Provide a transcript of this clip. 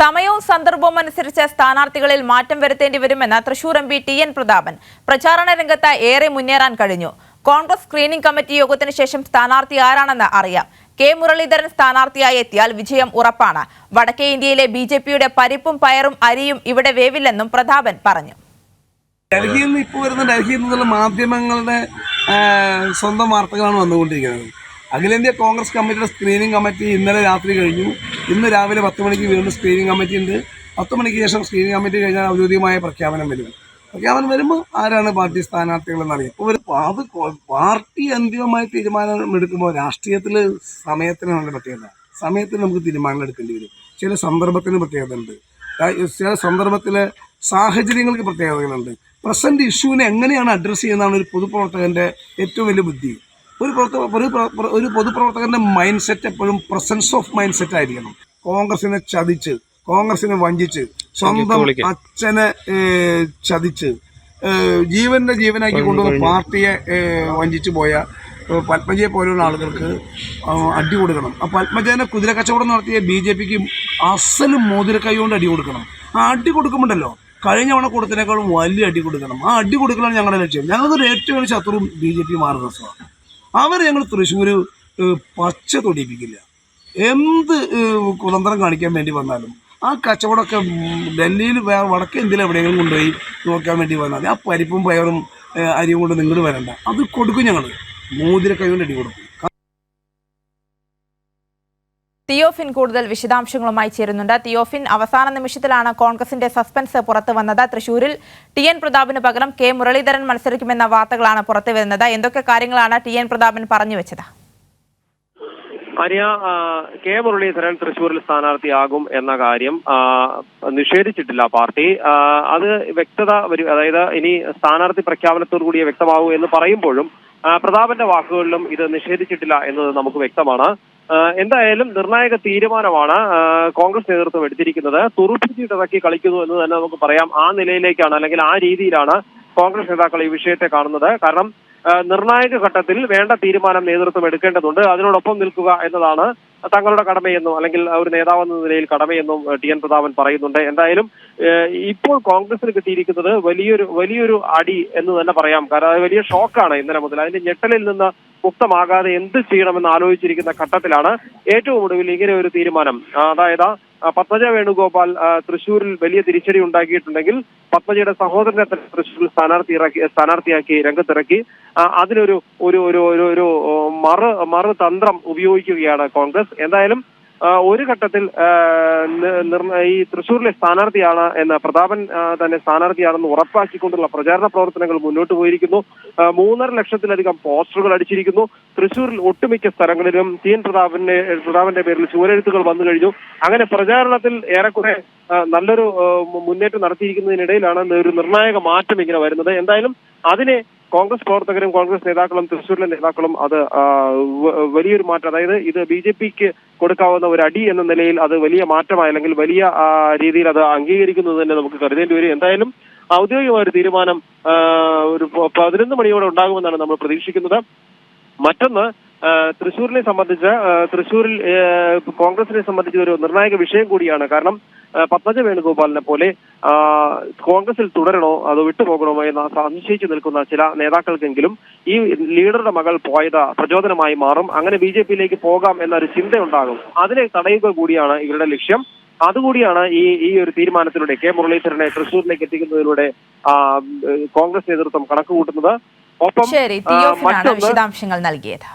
സമയവും സന്ദർഭവും അനുസരിച്ച് സ്ഥാനാർത്ഥികളിൽ മാറ്റം വരുത്തേണ്ടി വരുമെന്ന് Thrissur M P T N Prathapan പ്രചാരണ രംഗത്ത് ഏറെ മുന്നേറാൻ കഴിഞ്ഞു. കോൺഗ്രസ് സ്ക്രീനിംഗ് കമ്മിറ്റി യോഗത്തിന് ശേഷം സ്ഥാനാർത്ഥി ആരാണെന്ന് അറിയാം. കെ മുരളീധരൻ സ്ഥാനാർത്ഥിയായി എത്തിയാൽ വിജയം ഉറപ്പാണ്. വടക്കേ ഇന്ത്യയിലെ ബി ജെ പിയുടെ പരിപ്പും പയറും അരിയും ഇവിടെ വേവില്ലെന്നും പ്രതാപൻ പറഞ്ഞു. ഡൽഹിയിൽ നിന്ന് ഇപ്പോൾ വരുന്ന ഡൽഹിയിൽ നിന്നുള്ള മാധ്യമങ്ങളുടെ സ്വന്തം വാർത്തകളാണ് വന്നുകൊണ്ടിരിക്കുന്നത്. അഖിലേന്ത്യാ കോൺഗ്രസ് കമ്മിറ്റിയുടെ സ്ക്രീനിങ് കമ്മിറ്റി ഇന്നലെ രാത്രി കഴിഞ്ഞു. ഇന്ന് രാവിലെ പത്ത് മണിക്ക് വീണ്ടും സ്ക്രീനിങ് കമ്മിറ്റി ഉണ്ട്. പത്ത് മണിക്ക് ശേഷം സ്ക്രീനിങ് കമ്മിറ്റി കഴിഞ്ഞാൽ ഔദ്യോഗികമായ പ്രഖ്യാപനം വരും. പ്രഖ്യാപനം വരുമ്പോൾ ആരാണ് പാർട്ടി സ്ഥാനാർത്ഥികളെന്ന് അറിയാം ഇപ്പോൾ ഒരു അത് പാർട്ടി അന്തിമമായി തീരുമാനം എടുക്കുമ്പോൾ രാഷ്ട്രീയത്തിൽ സമയത്തിനാണ് പ്രത്യേകത. സമയത്തിന് നമുക്ക് തീരുമാനങ്ങൾ എടുക്കേണ്ടി വരും. ചില സന്ദർഭത്തിന് പ്രത്യേകത ഉണ്ട്. ചില സന്ദർഭത്തിലെ സാഹചര്യങ്ങൾക്ക് പ്രത്യേകതകളുണ്ട്. പ്രസന്റ് ഇഷ്യൂവിനെ എങ്ങനെയാണ് അഡ്രസ്സ് ചെയ്യുന്നതാണ് ഒരു പൊതുപ്രവർത്തകന്റെ ഏറ്റവും വലിയ ബുദ്ധി. ഒരു പ്രവർത്തക ഒരു പ്ര- പ്ര- ഒരു പൊതുപ്രവർത്തകന്റെ മൈൻഡ് സെറ്റ് എപ്പോഴും പ്രസൻസ് ഓഫ് മൈൻഡ് സെറ്റ് ആയിരിക്കണം. കോൺഗ്രസിനെ ചതിച്ച് കോൺഗ്രസിനെ വഞ്ചിച്ച് സ്വന്തം അച്ഛനെ ചതിച്ച് ജീവന്റെ ജീവനാക്കി കൊണ്ടുവന്ന പാർട്ടിയെ വഞ്ചിച്ചു പോയ പത്മജയെ പോലെയുള്ള ആളുകൾക്ക് അടി കൊടുക്കണം. ആ പത്മജനെ കുതിര കച്ചവടം നടത്തിയ ബി ജെ പിക്ക് അസലും മോതിരക്കൈ കൊണ്ട് അടി കൊടുക്കണം. ആ അടി കൊടുക്കുമ്പോണ്ടല്ലോ കഴിഞ്ഞ തവണ കൊടുത്തതിനേക്കാളും വലിയ അടി കൊടുക്കണം. ആ അടി കൊടുക്കലാണ് ഞങ്ങളുടെ ലക്ഷ്യം. ഞങ്ങൾക്ക് ഏറ്റവും വലിയ ശത്രു ബി ജെ പി മാർഗസ്വാണ് അവരെ ഞങ്ങൾ തൃശ്ശൂർ പച്ച തൊടിയിപ്പിക്കില്ല. എന്ത് കുതന്ത്രം കാണിക്കാൻ വേണ്ടി വന്നാലും. ആ കച്ചവടമൊക്കെ ഡൽഹിയിൽ വേറെ വടക്കേ ഇന്ത്യയിൽ എവിടെയെങ്കിലും കൊണ്ടുപോയി നോക്കാൻ വേണ്ടി വന്നാൽ ആ പരിപ്പും പയറും അരിയും കൊണ്ട് നിങ്ങൾ വരണ്ട. അത് കൊടുക്കും ഞങ്ങൾ മോതിര കൈ കൊണ്ട് അടി കൊടുക്കും. തിയോഫിൻ കൂടുതൽ വിശദാംശങ്ങളുമായി ചേരുന്നുണ്ട്. തിയോഫിൻ അവസാന നിമിഷത്തിലാണ് കോൺഗ്രസിന്റെ സസ്പെൻസ് പുറത്തു വന്നത്. തൃശൂരിൽ ടി എൻ പ്രതാപിന് പകരം കെ മുരളീധരൻ മത്സരിക്കുമെന്ന വാർത്തകളാണ് പുറത്തു വരുന്നത്. എന്തൊക്കെ കാര്യങ്ങളാണ് ടി എൻ പ്രതാപൻ പറഞ്ഞു വെച്ചത്? കെ മുരളീധരൻ തൃശൂരിൽ സ്ഥാനാർത്ഥിയാകും എന്ന കാര്യം നിഷേധിച്ചിട്ടില്ല പാർട്ടി. അത് വ്യക്തത വരും അതായത് ഇനി സ്ഥാനാർത്ഥി പ്രഖ്യാപനത്തോടു കൂടിയേ വ്യക്തമാകൂ എന്ന് പറയുമ്പോഴും പ്രതാപന്റെ വാക്കുകളിലും ഇത് നിഷേധിച്ചിട്ടില്ല എന്നത് നമുക്ക് വ്യക്തമാണ്. എന്തായാലും നിർണായക തീരുമാനമാണ് കോൺഗ്രസ് നേതൃത്വം എടുത്തിരിക്കുന്നത്. തുറുപ്പിച്ചിട്ടിറക്കി കളിക്കുന്നു എന്ന് തന്നെ നമുക്ക് പറയാം. ആ നിലയിലേക്കാണ് അല്ലെങ്കിൽ ആ രീതിയിലാണ് കോൺഗ്രസ് നേതാക്കൾ ഈ വിഷയത്തെ കാണുന്നത്. കാരണം നിർണായക ഘട്ടത്തിൽ വേണ്ട തീരുമാനം നേതൃത്വം എടുക്കേണ്ടതുണ്ട്. അതിനോടൊപ്പം നിൽക്കുക എന്നതാണ് തങ്ങളുടെ കടമയെന്നും അല്ലെങ്കിൽ ഒരു നേതാവെന്ന നിലയിൽ കടമയെന്നും ടി എൻ പ്രതാപൻ പറയുന്നുണ്ട്. എന്തായാലും ഇപ്പോൾ കോൺഗ്രസിന് കിട്ടിയിരിക്കുന്നത് വലിയൊരു വലിയൊരു അടി എന്ന് തന്നെ പറയാം. കാരണം അത് വലിയ ഷോക്കാണ് ഇന്നലെ മുതൽ. അതിന്റെ ഞെട്ടലിൽ നിന്ന് മുക്തമാകാതെ എന്ത് ചെയ്യണമെന്ന് ആലോചിച്ചിരിക്കുന്ന ഘട്ടത്തിലാണ് ഏറ്റവും ഒടുവിൽ ഇങ്ങനെ ഒരു തീരുമാനം. അതായത് പത്മജ വേണുഗോപാൽ തൃശൂരിൽ വലിയ തിരിച്ചടി ഉണ്ടാക്കിയിട്ടുണ്ടെങ്കിൽ പത്മജയുടെ സഹോദരനെ തന്നെ തൃശൂരിൽ സ്ഥാനാർത്ഥി ഇറക്കി സ്ഥാനാർത്ഥിയാക്കി രംഗത്തിറക്കി. അതിനൊരു ഒരു ഒരു ഒരു മറു മറു തന്ത്രം ഉപയോഗിക്കുകയാണ് കോൺഗ്രസ്. എന്തായാലും ഒരു ഘട്ടത്തിൽ ഈ തൃശൂരിലെ സ്ഥാനാർത്ഥിയാണ് എന്ന് പ്രതാപൻ തന്നെ സ്ഥാനാർത്ഥിയാണെന്ന് ഉറപ്പാക്കിക്കൊണ്ടുള്ള പ്രചാരണ പ്രവർത്തനങ്ങൾ മുന്നോട്ട് പോയിരിക്കുന്നു. മൂന്നര ലക്ഷത്തിലധികം പോസ്റ്ററുകൾ അടിച്ചിരിക്കുന്നു. തൃശൂരിൽ ഒട്ടുമിക്ക സ്ഥലങ്ങളിലും ടി എൻ പ്രതാപന്റെ പ്രതാപന്റെ പേരിൽ ചുവരെഴുത്തുകൾ വന്നു കഴിഞ്ഞു. അങ്ങനെ പ്രചാരണത്തിൽ ഏറെക്കുറെ നല്ലൊരു മുന്നേറ്റം നടത്തിയിരിക്കുന്നതിനിടയിലാണ് ഒരു നിർണായക മാറ്റം ഇങ്ങനെ വരുന്നത്. എന്തായാലും അതിനെ കോൺഗ്രസ് പ്രവർത്തകരും കോൺഗ്രസ് നേതാക്കളും തൃശൂരിലെ നേതാക്കളും അത് വലിയൊരു മാറ്റം അതായത് ഇത് ബി ജെ പിക്ക് കൊടുക്കാവുന്ന ഒരു അടി എന്ന നിലയിൽ അത് വലിയ മാറ്റമായി അല്ലെങ്കിൽ വലിയ രീതിയിൽ അത് അംഗീകരിക്കുന്നത് തന്നെ നമുക്ക് കരുതേണ്ടി വരും. എന്തായാലും ഔദ്യോഗികമായ ഒരു തീരുമാനം ഒരു പതിനൊന്ന് മണിയോടെ ഉണ്ടാകുമെന്നാണ് നമ്മൾ പ്രതീക്ഷിക്കുന്നത്. മറ്റൊന്ന് ആ, തൃശ്ശൂരിനെ സംബന്ധിച്ച് തൃശൂരിൽ കോൺഗ്രസിനെ സംബന്ധിച്ച് ഒരു നിർണായക വിഷയം കൂടിയാണ്. കാരണം പത്മജ വേണുഗോപാലിനെ പോലെ കോൺഗ്രസിൽ തുടരണോ അതോ വിട്ടുപോകണമോ എന്ന് സംശയിച്ചു നിൽക്കുന്ന ചില നേതാക്കൾക്കെങ്കിലും ഈ ലീഡറുടെ മകൾ പോയത് പ്രചോദനമായി മാറും. അങ്ങനെ ബി ജെ പിയിലേക്ക് പോകാം എന്നൊരു ചിന്തയുണ്ടാകും. അതിനെ തടയുക കൂടിയാണ് ഇവരുടെ ലക്ഷ്യം. അതുകൂടിയാണ് ഈ ഈ ഒരു തീരുമാനത്തിലൂടെ കെ മുരളീധരനെ തൃശൂരിലേക്ക് എത്തിക്കുന്നതിലൂടെ കോൺഗ്രസ് നേതൃത്വം കണക്കുകൂട്ടുന്നത്. ഒപ്പം മറ്റൊന്ന് വിശദാംശങ്ങൾ നൽകിയത്.